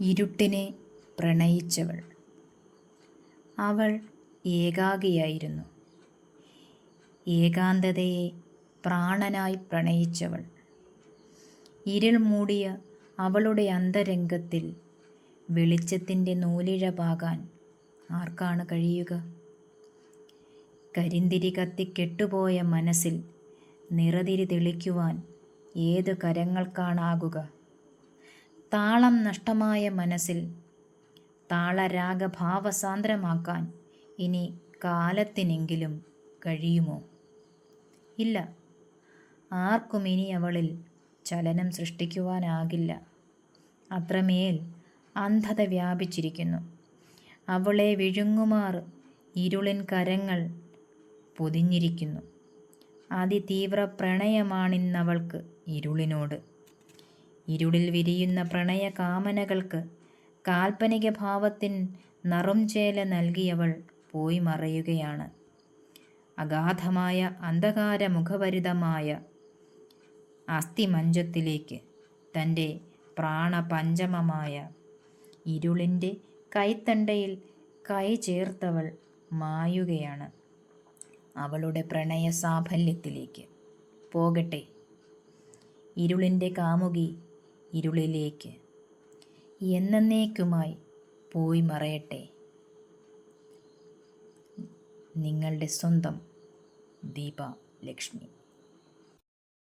ഇരുട്ടിനെ പ്രണയിച്ചവൾ. അവൾ ഏകാകിയായിരുന്നു ഏകാന്തതയെ പ്രാണനായി പ്രണയിച്ചവൾ. ഇരുൾ മൂടിയ അവളുടെ അന്തരംഗത്തിൽ വെളിച്ചത്തിന്റെ നൂലിഴ പാകാൻ ആർക്കാണ് കഴിയുക? കരിന്തിരി കത്തി കെട്ടുപോയ മനസ്സിൽ നിറതിരി തെളിക്കുവാൻ ഏതു കരങ്ങൾക്കാണാകുക? താളം നഷ്ടമായ മനസ്സിൽ താളരാഗഭാവസാന്ദ്രമാക്കാൻ ഇനി കാലത്തിനെങ്കിലും കഴിയുമോ? ഇല്ല. ആർക്കും ഇനി അവളിൽ ചലനം സൃഷ്ടിക്കുവാനാകില്ല. അത്രമേൽ അന്ധത വ്യാപിച്ചിരിക്കുന്നു. അവളെ വിഴുങ്ങുമാർ ഇരുളിൻ കരങ്ങൾ പൊതിഞ്ഞിരിക്കുന്നു. അതിതീവ്ര പ്രണയമാണിന്നവൾക്ക് ഇരുളിനോട്. ഇരുളിൽ വിരിയുന്ന പ്രണയ കാമനകൾക്ക് കാൽപ്പനിക ഭാവത്തിൻ നറും ചേല നൽകിയവൾ പോയി മറയുകയാണ്. അഗാധമായ അന്ധകാര മുഖപരിതമായ അസ്ഥിമഞ്ചത്തിലേക്ക് തന്റെ പ്രാണപഞ്ചമമായ ഇരുളിന്റെ കൈത്തണ്ടയിൽ കൈ ചേർത്തവൾ മായുകയാണ്. അവളുടെ പ്രണയ സാഫല്യത്തിലേക്ക് പോകട്ടെ. ഇരുളിന്റെ കാമുകി ഇരുളിലേക്ക്. എന്നേക്കുമായി പോയി മറയട്ടെ. നിങ്ങളുടെ സ്വന്തം ദീപ ലക്ഷ്മി.